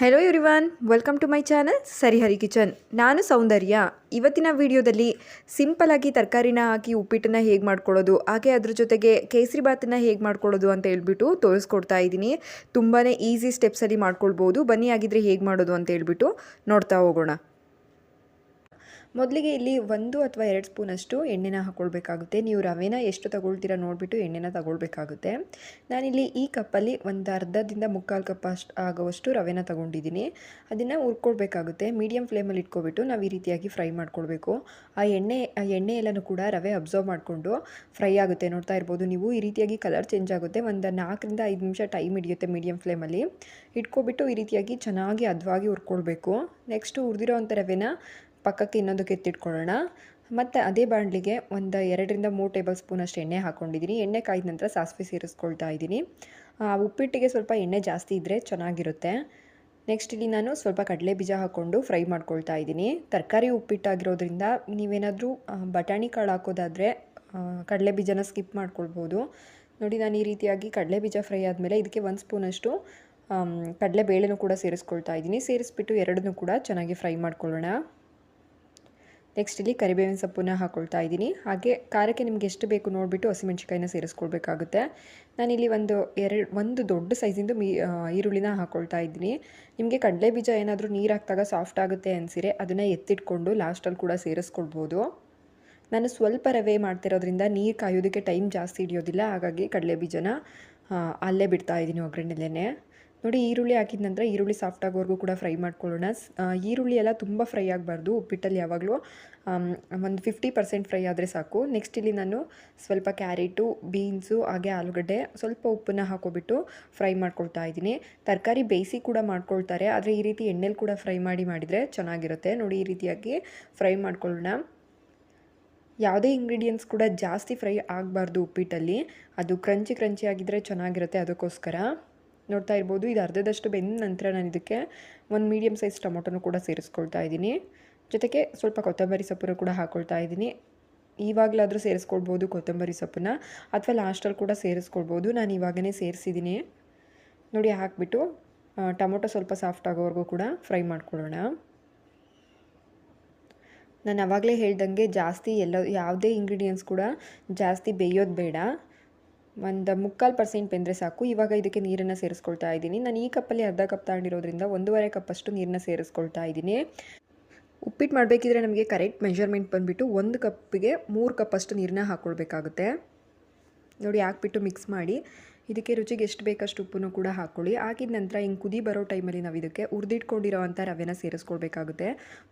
Hello everyone welcome to my channel Sarihari kitchen ನಾನು ಸೌಂದರ್ಯ. ಇವತ್ತಿನ ವಿಡಿಯೋದಲ್ಲಿ ಸಿಂಪಲಾಗಿ ತರಕಾರಿನ ಹಾಕಿ ಉಪ್ಪಿಟ್ಟನ್ನು ಹೇಗೆ ಮಾಡ್ಕೊಳ್ಳೋದು, ಹಾಗೆ ಅದ್ರ ಜೊತೆಗೆ ಕೇಸರಿ ಬಾತನ್ನು ಹೇಗೆ ಮಾಡ್ಕೊಳ್ಳೋದು ಅಂತ ಹೇಳ್ಬಿಟ್ಟು ತೋರಿಸ್ಕೊಡ್ತಾ ಇದ್ದೀನಿ. ತುಂಬಾ ಈಸಿ ಸ್ಟೆಪ್ಸಲ್ಲಿ ಮಾಡ್ಕೊಳ್ಬೋದು. ಬನ್ನಿ ಆಗಿದ್ರೆ ಹೇಗೆ ಮಾಡೋದು ಅಂತ ಹೇಳ್ಬಿಟ್ಟು ನೋಡ್ತಾ ಹೋಗೋಣ. ಮೊದಲಿಗೆ ಇಲ್ಲಿ ಒಂದು ಅಥವಾ ಎರಡು ಸ್ಪೂನಷ್ಟು ಎಣ್ಣೆನ ಹಾಕ್ಕೊಳ್ಬೇಕಾಗುತ್ತೆ ನೀವು ರವೆನ ಎಷ್ಟು ತಗೊಳ್ತೀರಾ ನೋಡಿಬಿಟ್ಟು ಎಣ್ಣೆನ ತಗೊಳ್ಬೇಕಾಗುತ್ತೆ. ನಾನಿಲ್ಲಿ ಈ ಕಪ್ಪಲ್ಲಿ ಒಂದು ಅರ್ಧದಿಂದ ಮುಕ್ಕಾಲು ಕಪ್ ಅಷ್ಟು ಆಗೋವಷ್ಟು ರವೆನ ತಗೊಂಡಿದ್ದೀನಿ. ಅದನ್ನು ಹುರ್ಕೊಳ್ಬೇಕಾಗುತ್ತೆ. ಮೀಡಿಯಮ್ ಫ್ಲೇಮಲ್ಲಿ ಇಟ್ಕೊಬಿಟ್ಟು ನಾವು ಈ ರೀತಿಯಾಗಿ ಫ್ರೈ ಮಾಡ್ಕೊಳ್ಬೇಕು. ಆ ಎಣ್ಣೆ ಆ ಎಣ್ಣೆ ಎಲ್ಲನೂ ಕೂಡ ರವೆ ಅಬ್ಸರ್ವ್ ಮಾಡಿಕೊಂಡು ಫ್ರೈ ಆಗುತ್ತೆ ನೋಡ್ತಾ ಇರ್ಬೋದು. ನೀವು ಈ ರೀತಿಯಾಗಿ ಕಲರ್ ಚೇಂಜ್ ಆಗುತ್ತೆ. ಒಂದು ನಾಲ್ಕರಿಂದ ಐದು ನಿಮಿಷ ಟೈಮ್ ಹಿಡಿಯುತ್ತೆ ಮೀಡಿಯಮ್ ಫ್ಲೇಮಲ್ಲಿ. ಇಟ್ಕೊಬಿಟ್ಟು ಈ ರೀತಿಯಾಗಿ ಚೆನ್ನಾಗಿ ಅದ್ವಾಗಿ ಹುರ್ಕೊಳ್ಬೇಕು. ನೆಕ್ಸ್ಟು ಹುರಿದಿರೋ ಅಂಥ ರವೆನ ಪಕ್ಕಕ್ಕೆ ಇನ್ನೊಂದಕ್ಕೆ ಎತ್ತಿಟ್ಕೊಳ್ಳೋಣ. ಮತ್ತು ಅದೇ ಬಾಣಲಿಗೆ ಒಂದು ಎರಡರಿಂದ ಮೂರು ಟೇಬಲ್ ಸ್ಪೂನ್ ಅಷ್ಟು ಎಣ್ಣೆ ಹಾಕ್ಕೊಂಡಿದ್ದೀನಿ ಎಣ್ಣೆ ಕಾಯ್ದ ನಂತರ ಸಾಸಿವೆ ಸೇರಿಸ್ಕೊಳ್ತಾ ಇದ್ದೀನಿ. ಉಪ್ಪಿಟ್ಟಿಗೆ ಸ್ವಲ್ಪ ಎಣ್ಣೆ ಜಾಸ್ತಿ ಇದ್ದರೆ ಚೆನ್ನಾಗಿರುತ್ತೆ. ನೆಕ್ಸ್ಟ್ ಇಲ್ಲಿ ನಾನು ಸ್ವಲ್ಪ ಕಡಲೆ ಬೀಜ ಹಾಕ್ಕೊಂಡು ಫ್ರೈ ಮಾಡ್ಕೊಳ್ತಾ ಇದ್ದೀನಿ. ತರಕಾರಿ ಉಪ್ಪಿಟ್ಟಾಗಿರೋದ್ರಿಂದ ನೀವೇನಾದರೂ ಬಟಾಣಿ ಕಾಳು ಹಾಕೋದಾದರೆ ಕಡಲೆ ಬೀಜನ ಸ್ಕಿಪ್ ಮಾಡ್ಕೊಳ್ಬೋದು. ನೋಡಿ, ನಾನು ಈ ರೀತಿಯಾಗಿ ಕಡಲೆ ಬೀಜ ಫ್ರೈ ಆದಮೇಲೆ ಇದಕ್ಕೆ ಒಂದು ಸ್ಪೂನಷ್ಟು ಕಡಲೆ ಬೇಳೆನೂ ಕೂಡ ಸೇರಿಸ್ಕೊಳ್ತಾ ಇದ್ದೀನಿ. ಸೇರಿಸ್ಬಿಟ್ಟು ಎರಡನ್ನೂ ಕೂಡ ಚೆನ್ನಾಗಿ ಫ್ರೈ ಮಾಡ್ಕೊಳ್ಳೋಣ. ನೆಕ್ಸ್ಟ್ ಇಲ್ಲಿ ಕರಿಬೇವಿನ ಸೊಪ್ಪನ್ನ ಹಾಕ್ಕೊಳ್ತಾ ಇದ್ದೀನಿ. ಹಾಗೆ ಖಾರಕ್ಕೆ ನಿಮ್ಗೆ ಎಷ್ಟು ಬೇಕು ನೋಡಿಬಿಟ್ಟು ಹಸಿಮೆಣ್ಸಿಕಾಯಿನ ಸೇರಿಸ್ಕೊಳ್ಬೇಕಾಗುತ್ತೆ. ನಾನಿಲ್ಲಿ ಒಂದು ಎರಡು, ಒಂದು ದೊಡ್ಡ ಸೈಜಿಂದು ಮೀ ಈರುಳ್ಳಿನ ಹಾಕ್ಕೊಳ್ತಾ ಇದ್ದೀನಿ. ನಿಮಗೆ ಕಡಲೆ ಬೀಜ ಏನಾದರೂ ನೀರು ಹಾಕಿದಾಗ ಸಾಫ್ಟ್ ಆಗುತ್ತೆ ಅನಿಸಿರೆ ಅದನ್ನು ಎತ್ತಿಟ್ಕೊಂಡು ಲಾಸ್ಟಲ್ಲಿ ಕೂಡ ಸೇರಿಸ್ಕೊಳ್ಬೋದು. ನಾನು ಸ್ವಲ್ಪ ರವೆ ಮಾಡ್ತಿರೋದ್ರಿಂದ ನೀರು ಕಾಯೋದಕ್ಕೆ ಟೈಮ್ ಜಾಸ್ತಿ ಹಿಡಿಯೋದಿಲ್ಲ. ಹಾಗಾಗಿ ಕಡಲೆ ಬೀಜನ ಅಲ್ಲೇ ಬಿಡ್ತಾ ಇದ್ದೀನಿ ಒಗ್ಗರಣೆಲೇ ನೋಡಿ, ಈರುಳ್ಳಿ ಹಾಕಿದ ನಂತರ ಈರುಳ್ಳಿ ಸಾಫ್ಟ್ ಆಗೋವರೆಗೂ ಕೂಡ ಫ್ರೈ ಮಾಡ್ಕೊಳ್ಳೋಣ. ಈರುಳ್ಳಿ ಎಲ್ಲ ತುಂಬ ಫ್ರೈ ಆಗಬಾರ್ದು ಉಪ್ಪಿಟ್ಟಲ್ಲಿ ಯಾವಾಗಲೂ. ಒಂದು ಫಿಫ್ಟಿ ಪರ್ಸೆಂಟ್ ಫ್ರೈ ಆದರೆ ಸಾಕು. ನೆಕ್ಸ್ಟ್ ಇಲ್ಲಿ ನಾನು ಸ್ವಲ್ಪ ಕ್ಯಾರೆಟು ಬೀನ್ಸು ಹಾಗೆ ಆಲೂಗಡ್ಡೆ ಸ್ವಲ್ಪ ಉಪ್ಪನ್ನು ಹಾಕೋಬಿಟ್ಟು ಫ್ರೈ ಮಾಡ್ಕೊಳ್ತಾ ಇದ್ದೀನಿ. ತರಕಾರಿ ಬೇಯಿಸಿ ಕೂಡ ಮಾಡ್ಕೊಳ್ತಾರೆ, ಆದರೆ ಈ ರೀತಿ ಎಣ್ಣೆಲಿ ಕೂಡ ಫ್ರೈ ಮಾಡಿ ಮಾಡಿದರೆ ಚೆನ್ನಾಗಿರುತ್ತೆ. ನೋಡಿ, ಈ ರೀತಿಯಾಗಿ ಫ್ರೈ ಮಾಡ್ಕೊಳ್ಳೋಣ. ಯಾವುದೇ ಇಂಗ್ರೀಡಿಯೆಂಟ್ಸ್ ಕೂಡ ಜಾಸ್ತಿ ಫ್ರೈ ಆಗಬಾರ್ದು ಉಪ್ಪಿಟ್ಟಲ್ಲಿ. ಅದು ಕ್ರಂಚಿ ಕ್ರಂಚಿ ಆಗಿದ್ದರೆ ಚೆನ್ನಾಗಿರುತ್ತೆ ಅದಕ್ಕೋಸ್ಕರ. ನೋಡ್ತಾ ಇರ್ಬೋದು. ಇದು ಅರ್ಧದಷ್ಟು ಬೆಂದ ನಂತರ ನಾನು ಇದಕ್ಕೆ ಒಂದು ಮೀಡಿಯಮ್ ಸೈಜ್ ಟೊಮೊಟೊನು ಕೂಡ ಸೇರಿಸ್ಕೊಳ್ತಾ ಇದ್ದೀನಿ. ಜೊತೆಗೆ ಸ್ವಲ್ಪ ಕೊತ್ತಂಬರಿ ಸೊಪ್ಪನ್ನು ಕೂಡ ಹಾಕ್ಕೊಳ್ತಾ ಇದ್ದೀನಿ. ಇವಾಗಲಾದರೂ ಸೇರಿಸ್ಕೊಳ್ಬೋದು ಕೊತ್ತಂಬರಿ ಸೊಪ್ಪನ್ನ ಅಥವಾ ಲಾಸ್ಟಲ್ಲಿ ಕೂಡ ಸೇರಿಸ್ಕೊಳ್ಬೋದು. ನಾನು ಇವಾಗಲೇ ಸೇರಿಸಿದ್ದೀನಿ ನೋಡಿ ಹಾಕಿಬಿಟ್ಟು ಟೊಮೊಟೊ ಸ್ವಲ್ಪ ಸಾಫ್ಟ್ ಆಗೋವರೆಗೂ ಕೂಡ ಫ್ರೈ ಮಾಡ್ಕೊಳ್ಳೋಣ. ನಾನು ಆವಾಗಲೇ ಹೇಳ್ದಂಗೆ ಜಾಸ್ತಿ ಎಲ್ಲ, ಯಾವುದೇ ಇಂಗ್ರೀಡಿಯೆಂಟ್ಸ್ ಕೂಡ ಜಾಸ್ತಿ ಬೇಯೋದು ಬೇಡ. ಒಂದು ಮುಕ್ಕಾಲು ಪರ್ಸೆಂಟ್ ಬೆಂದರೆ ಸಾಕು. ಇವಾಗ ಇದಕ್ಕೆ ನೀರನ್ನು ಸೇರಿಸ್ಕೊಳ್ತಾ ಇದ್ದೀನಿ. ನಾನು ಈ ಕಪ್ಪಲ್ಲಿ ಅರ್ಧ ಕಪ್ ತಗೊಂಡಿರೋದ್ರಿಂದ ಒಂದೂವರೆ ಕಪ್ಪಷ್ಟು ನೀರನ್ನ ಸೇರಿಸ್ಕೊಳ್ತಾ ಇದ್ದೀನಿ. ಉಪ್ಪಿಟ್ಟು ಮಾಡಬೇಕಿದ್ರೆ ನಮಗೆ ಕರೆಕ್ಟ್ ಮೆಷರ್ಮೆಂಟ್ ಬಂದುಬಿಟ್ಟು ಒಂದು ಕಪ್ಪಿಗೆ ಮೂರು ಕಪ್ಪಷ್ಟು ನೀರನ್ನ ಹಾಕ್ಕೊಳ್ಬೇಕಾಗುತ್ತೆ ನೋಡಿ, ಹಾಕ್ಬಿಟ್ಟು ಮಿಕ್ಸ್ ಮಾಡಿ ಇದಕ್ಕೆ ರುಚಿಗೆ ಎಷ್ಟು ಬೇಕಷ್ಟು ಉಪ್ಪನ್ನು ಕೂಡ ಹಾಕ್ಕೊಳ್ಳಿ ಹಾಕಿದ ನಂತರ ಹಿಂಗೆ ಕುದಿ ಬರೋ ಟೈಮಲ್ಲಿ ನಾವು ಇದಕ್ಕೆ ಹುರಿದಿಟ್ಕೊಂಡಿರೋ ಅಂಥ ರವೆನ ಸೇರಿಸ್ಕೊಳ್ಬೇಕಾಗುತ್ತೆ.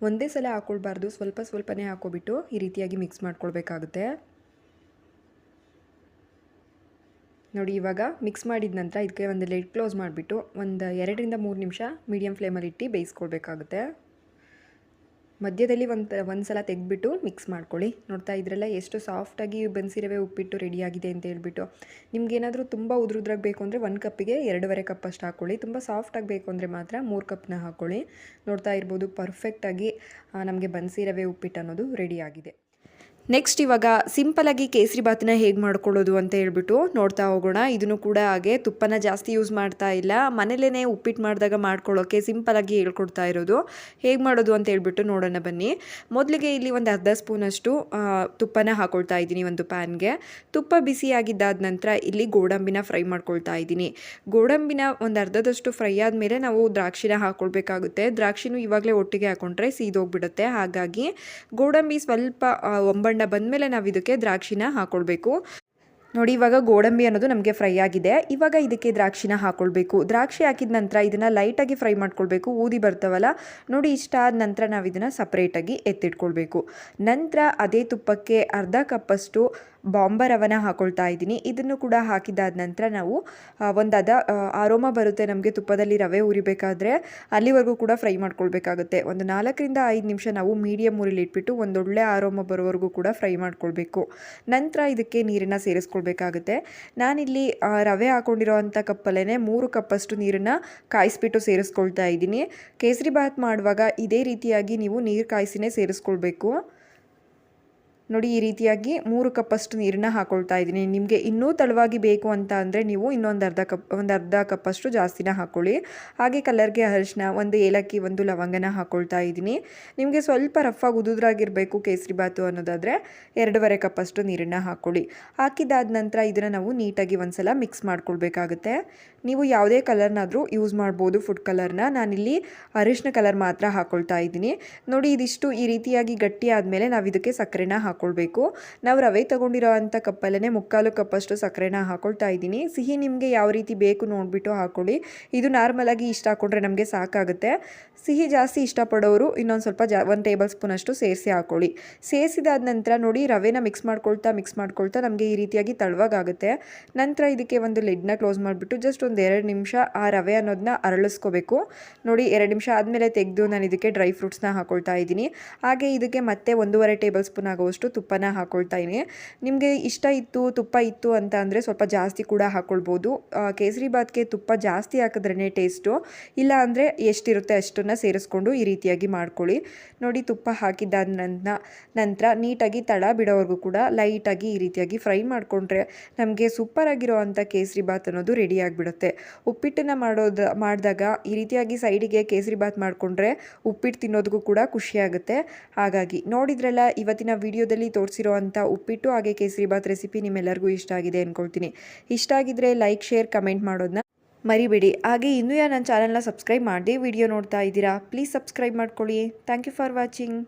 ಒಂದೇ ಸಲ ಹಾಕ್ಕೊಳ್ಬಾರ್ದು ಸ್ವಲ್ಪ ಸ್ವಲ್ಪನೇ ಹಾಕ್ಕೊಬಿಟ್ಟು ಈ ರೀತಿಯಾಗಿ ಮಿಕ್ಸ್ ಮಾಡ್ಕೊಳ್ಬೇಕಾಗುತ್ತೆ. ನೋಡಿ, ಇವಾಗ ಮಿಕ್ಸ್ ಮಾಡಿದ ನಂತರ ಇದಕ್ಕೆ ಒಂದು ಲೆಡ್ ಕ್ಲೋಸ್ ಮಾಡಿಬಿಟ್ಟು ಒಂದು ಎರಡರಿಂದ ಮೂರು ನಿಮಿಷ ಮೀಡಿಯಮ್ ಫ್ಲೇಮಲ್ಲಿ ಇಟ್ಟು ಬೇಯಿಸ್ಕೊಳ್ಬೇಕಾಗುತ್ತೆ ಮಧ್ಯದಲ್ಲಿ ಒಂದು ಒಂದು ಸಲ ತೆಗೆದ್ಬಿಟ್ಟು ಮಿಕ್ಸ್ ಮಾಡ್ಕೊಳ್ಳಿ. ನೋಡ್ತಾ ಇದ್ರಲ್ಲ, ಎಷ್ಟು ಸಾಫ್ಟಾಗಿ ಬನ್ಸಿರವೆ ಉಪ್ಪಿಟ್ಟು ರೆಡಿಯಾಗಿದೆ ಅಂತ ಹೇಳ್ಬಿಟ್ಟು. ನಿಮ್ಗೇನಾದರೂ ತುಂಬ ಉದ್ರುದ್ರಾಗಿ ಬೇಕು ಅಂದರೆ ಒಂದು ಕಪ್ಪಿಗೆ ಎರಡೂವರೆ ಕಪ್ ಅಷ್ಟು ಹಾಕ್ಕೊಳ್ಳಿ ತುಂಬ ಸಾಫ್ಟಾಗಿ ಬೇಕು ಅಂದರೆ ಮಾತ್ರ ಮೂರು ಕಪ್ನ ಹಾಕ್ಕೊಳ್ಳಿ ನೋಡ್ತಾ ಇರ್ಬೋದು ಪರ್ಫೆಕ್ಟಾಗಿ ನಮಗೆ ಬನ್ಸಿರವೆ ಉಪ್ಪಿಟ್ಟು ಅನ್ನೋದು ರೆಡಿಯಾಗಿದೆ ನೆಕ್ಸ್ಟ್ ಇವಾಗ ಸಿಂಪಲಾಗಿ ಕೇಸರಿ ಬಾತನ್ನ ಹೇಗೆ ಮಾಡ್ಕೊಳ್ಳೋದು ಅಂತ ಹೇಳ್ಬಿಟ್ಟು ನೋಡ್ತಾ ಹೋಗೋಣ. ಇದನ್ನು ಕೂಡ ಹಾಗೆ ತುಪ್ಪನ ಜಾಸ್ತಿ ಯೂಸ್ ಮಾಡ್ತಾ ಇಲ್ಲ. ಮನೇಲೇ ಉಪ್ಪಿಟ್ಟು ಮಾಡಿದಾಗ ಮಾಡ್ಕೊಳ್ಳೋಕ್ಕೆ ಸಿಂಪಲಾಗಿ ಹೇಳ್ಕೊಡ್ತಾ ಇರೋದು. ಹೇಗೆ ಮಾಡೋದು ಅಂತ ಹೇಳ್ಬಿಟ್ಟು ನೋಡೋಣ ಬನ್ನಿ. ಮೊದಲಿಗೆ ಇಲ್ಲಿ ಒಂದು ಅರ್ಧ ಸ್ಪೂನಷ್ಟು ತುಪ್ಪನ ಹಾಕೊಳ್ತಾ ಇದ್ದೀನಿ ಒಂದು ಪ್ಯಾನ್ಗೆ ತುಪ್ಪ ಬಿಸಿಯಾಗಿದ್ದಾದ ನಂತರ ಇಲ್ಲಿ ಗೋಡಂಬಿನ ಫ್ರೈ ಮಾಡ್ಕೊಳ್ತಾ ಇದ್ದೀನಿ. ಗೋಡಂಬಿನ ಒಂದು ಅರ್ಧದಷ್ಟು ಫ್ರೈ ಆದಮೇಲೆ ನಾವು ದ್ರಾಕ್ಷಿನ ಹಾಕ್ಕೊಳ್ಬೇಕಾಗುತ್ತೆ ದ್ರಾಕ್ಷಿನೂ ಇವಾಗಲೇ ಒಟ್ಟಿಗೆ ಹಾಕೊಂಡ್ರೆ ಸೀದೋಗ್ಬಿಡುತ್ತೆ. ಹಾಗಾಗಿ ಗೋಡಂಬಿ ಸ್ವಲ್ಪ ಆ, ಒಂಬಣ್ಣ ಬಂದಮೇಲೆ ನಾವು ಇದಕ್ಕೆ ದ್ರಾಕ್ಷಿನ ಹಾಕ್ಕೊಳ್ಬೇಕು ನೋಡಿ, ಇವಾಗ ಗೋಡಂಬಿ ಅನ್ನೋದು ನಮಗೆ ಫ್ರೈ ಆಗಿದೆ. ಇವಾಗ ಇದಕ್ಕೆ ದ್ರಾಕ್ಷಿನ ಹಾಕ್ಕೊಳ್ಬೇಕು ದ್ರಾಕ್ಷಿ ಹಾಕಿದ ನಂತರ ಇದನ್ನು ಲೈಟಾಗಿ ಫ್ರೈ ಮಾಡ್ಕೊಳ್ಬೇಕು. ಊದಿ ಬರ್ತಾವಲ್ಲ, ನೋಡಿ, ಇಷ್ಟ ಆದ ನಂತರ ನಾವು ಇದನ್ನು ಸಪ್ರೇಟಾಗಿ ಎತ್ತಿಟ್ಕೊಳ್ಬೇಕು. ನಂತರ ಅದೇ ತುಪ್ಪಕ್ಕೆ ಅರ್ಧ ಕಪ್ಪಷ್ಟು ಬಾಂಬ ರವನ ಹಾಕೊಳ್ತಾ ಇದ್ದೀನಿ. ಇದನ್ನು ಕೂಡ ಹಾಕಿದಾದ ನಂತರ ನಾವು ಒಂದಾದ ಆರೋಮ ಬರುತ್ತೆ ನಮಗೆ ತುಪ್ಪದಲ್ಲಿ ರವೆ ಉರಿಬೇಕಾದ್ರೆ ಅಲ್ಲಿವರೆಗೂ ಕೂಡ ಫ್ರೈ ಮಾಡ್ಕೊಳ್ಬೇಕಾಗುತ್ತೆ. ಒಂದು ನಾಲ್ಕರಿಂದ ಐದು ನಿಮಿಷ ನಾವು ಮೀಡಿಯಮ್ ಉರಿಲಿ ಇಟ್ಬಿಟ್ಟು ಒಂದೊಳ್ಳೆ ಆರೋಮ ಬರೋವರೆಗೂ ಕೂಡ ಫ್ರೈ ಮಾಡ್ಕೊಳ್ಬೇಕು. ನಂತರ ಇದಕ್ಕೆ ನೀರನ್ನು ಸೇರಿಸ್ಕೊಳ್ಬೇಕಾಗುತ್ತೆ ನಾನಿಲ್ಲಿ ರವೆ ಹಾಕೊಂಡಿರೋ ಅಂಥ ಕಪ್ಪಲ್ಲೇ ಮೂರು ಕಪ್ಪಷ್ಟು ನೀರನ್ನು ಕಾಯಿಸಿಬಿಟ್ಟು ಸೇರಿಸ್ಕೊಳ್ತಾ ಇದ್ದೀನಿ. ಕೇಸರಿ ಬಾತ್ ಮಾಡುವಾಗ ಇದೇ ರೀತಿಯಾಗಿ ನೀವು ನೀರು ಕಾಯಿಸಿನೇ ಸೇರಿಸ್ಕೊಳ್ಬೇಕು. ನೋಡಿ, ಈ ರೀತಿಯಾಗಿ ಮೂರು ಕಪ್ಪಷ್ಟು ನೀರನ್ನ ಹಾಕೊಳ್ತಾ ಇದ್ದೀನಿ. ನಿಮಗೆ ಇನ್ನೂ ತಳವಾಗಿ ಬೇಕು ಅಂತ ಅಂದರೆ ನೀವು ಇನ್ನೊಂದು ಅರ್ಧ ಕಪ್, ಒಂದು ಅರ್ಧ ಕಪ್ಪಷ್ಟು ಜಾಸ್ತಿನ ಹಾಕ್ಕೊಳ್ಳಿ ಹಾಗೆ ಕಲರ್ಗೆ ಅರಿಶಿನ ಒಂದು ಏಲಕ್ಕಿ, ಒಂದು ಲವಂಗನ ಹಾಕ್ಕೊಳ್ತಾ ಇದ್ದೀನಿ. ನಿಮಗೆ ಸ್ವಲ್ಪ ರಫಾಗಿ ಉದುದ್ರಾಗಿರಬೇಕು ಕೇಸರಿ ಬಾತು ಅನ್ನೋದಾದರೆ ಎರಡೂವರೆ ಕಪ್ಪಷ್ಟು ನೀರನ್ನು ಹಾಕ್ಕೊಳ್ಳಿ ಹಾಕಿದಾದ ನಂತರ ಇದನ್ನು ನಾವು ನೀಟಾಗಿ ಒಂದ್ಸಲ ಮಿಕ್ಸ್ ಮಾಡ್ಕೊಳ್ಬೇಕಾಗುತ್ತೆ. ನೀವು ಯಾವುದೇ ಕಲರ್ನಾದರೂ ಯೂಸ್ ಮಾಡ್ಬೋದು ಫುಡ್ ಕಲರ್ನ ನಾನಿಲ್ಲಿ ಅರಿಶಿನ ಕಲರ್ ಮಾತ್ರ ಹಾಕ್ಕೊಳ್ತಾ ಇದ್ದೀನಿ. ನೋಡಿ, ಇದಿಷ್ಟು ಈ ರೀತಿಯಾಗಿ ಗಟ್ಟಿ ಆದಮೇಲೆ ನಾವು ಇದಕ್ಕೆ ಸಕ್ಕರೆನ ಹಾಕ್ಕೊಳ್ಬೇಕು ನಾವು ರವೆ ತೊಗೊಂಡಿರೋ ಅಂಥ ಕಪ್ಪಲ್ಲೇ ಮುಕ್ಕಾಲು ಕಪ್ಪಷ್ಟು ಸಕ್ಕರೆನ ಹಾಕ್ಕೊಳ್ತಾ ಇದ್ದೀನಿ. ಸಿಹಿ ನಿಮಗೆ ಯಾವ ರೀತಿ ಬೇಕು ನೋಡಿಬಿಟ್ಟು ಹಾಕ್ಕೊಳ್ಳಿ ಇದು ನಾರ್ಮಲಾಗಿ ಇಷ್ಟ ಹಾಕ್ಕೊಂಡ್ರೆ ನಮಗೆ ಸಾಕಾಗುತ್ತೆ. ಸಿಹಿ ಜಾಸ್ತಿ ಇಷ್ಟಪಡೋರು ಇನ್ನೊಂದು ಸ್ವಲ್ಪ ಜಾ, ಒಂದು ಟೇಬಲ್ ಸ್ಪೂನಷ್ಟು ಸೇರಿಸಿ ಹಾಕ್ಕೊಳ್ಳಿ ಸೇರಿಸಿದಾದ ನಂತರ ನೋಡಿ ರವೆನ ಮಿಕ್ಸ್ ಮಾಡ್ಕೊಳ್ತಾ ಮಿಕ್ಸ್ ಮಾಡ್ಕೊಳ್ತಾ ನಮಗೆ ಈ ರೀತಿಯಾಗಿ ತಳವಾಗುತ್ತೆ ನಂತರ ಇದಕ್ಕೆ ಒಂದು ಲಿಡ್ನ ಕ್ಲೋಸ್ ಮಾಡಿಬಿಟ್ಟು ಜಸ್ಟ್ ಒಂದು ಎರಡು ನಿಮಿಷ ಆ ರವೆ ಅನ್ನೋದನ್ನ ಅರಳಿಸ್ಕೋಬೇಕು. ನೋಡಿ ಎರಡು ನಿಮಿಷ ಆದಮೇಲೆ ತೆಗೆದು ನಾನು ಇದಕ್ಕೆ ಡ್ರೈ ಫ್ರೂಟ್ಸ್ನ ಹಾಕ್ಕೊಳ್ತಾ ಇದ್ದೀನಿ. ಹಾಗೆ ಇದಕ್ಕೆ ಮತ್ತೆ ಒಂದೂವರೆ ಟೇಬಲ್ ಸ್ಪೂನ್ ಆಗುವಷ್ಟು ತುಪ್ಪನ ಹಾಕ್ಕೊಳ್ತಾ ಇದ್ದೀನಿ. ನಿಮಗೆ ಇಷ್ಟ ಇತ್ತು, ತುಪ್ಪ ಇತ್ತು ಅಂತ ಅಂದರೆ ಸ್ವಲ್ಪ ಜಾಸ್ತಿ ಕೂಡ ಹಾಕ್ಕೊಳ್ಬೋದು ಕೇಸರಿ ಬಾತ್ಗೆ ತುಪ್ಪ ಜಾಸ್ತಿ ಹಾಕಿದ್ರೇ ಟೇಸ್ಟು. ಇಲ್ಲ ಅಂದರೆ ಎಷ್ಟಿರುತ್ತೆ ಅಷ್ಟನ್ನು ಸೇರಿಸ್ಕೊಂಡು ಈ ರೀತಿಯಾಗಿ ಮಾಡ್ಕೊಳ್ಳಿ. ನೋಡಿ, ತುಪ್ಪ ಹಾಕಿದ್ದಾದ ನಂತರ ನಂತರ ನೀಟಾಗಿ ತಳ ಬಿಡೋವರೆಗೂ ಕೂಡ ಲೈಟಾಗಿ ಈ ರೀತಿಯಾಗಿ ಫ್ರೈ ಮಾಡಿಕೊಂಡ್ರೆ ನಮಗೆ ಸೂಪರಾಗಿರೋ ಅಂಥ ಕೇಸರಿ ಬಾತ್ ಅನ್ನೋದು ರೆಡಿ ಆಗಿಬಿಡುತ್ತೆ. ಉಪ್ಪಿಟ್ಟನ್ನು ಮಾಡೋದು, ಮಾಡಿದಾಗ ಈ ರೀತಿಯಾಗಿ ಸೈಡಿಗೆ ಕೇಸರಿ ಬಾತ್ ಮಾಡಿಕೊಂಡ್ರೆ ಉಪ್ಪಿಟ್ಟು ತಿನ್ನೋದಕ್ಕೂ ಕೂಡ ಖುಷಿಯಾಗುತ್ತೆ ಹಾಗಾಗಿ ನೋಡಿದ್ರಲ್ಲ, ಇವತ್ತಿನ ವಿಡಿಯೋದಲ್ಲಿ ತೋರಿಸಿರೋ ಅಂಥ ಉಪ್ಪಿಟ್ಟು ಹಾಗೆ ಕೇಸರಿ ಬಾತ್ ರೆಸಿಪಿ ನಿಮ್ಮೆಲ್ಲರಿಗೂ ಇಷ್ಟ ಆಗಿದೆ ಅಂದ್ಕೊಳ್ತೀನಿ ಇಷ್ಟ ಆಗಿದ್ರೆ ಲೈಕ್, ಶೇರ್, ಕಮೆಂಟ್ ಮಾಡೋದನ್ನ ಮರಿಬೇಡಿ. ಹಾಗೆ ಇನ್ನೂ ಯಾರು ನನ್ನ ಚಾನಲ್ನ ಸಬ್ಸ್ಕ್ರೈಬ್ ಮಾಡಿ ವಿಡಿಯೋ ನೋಡ್ತಾ ಇದ್ದೀರಾ, ಪ್ಲೀಸ್ ಸಬ್ಸ್ಕ್ರೈಬ್ ಮಾಡ್ಕೊಳ್ಳಿ. Thank you for watching.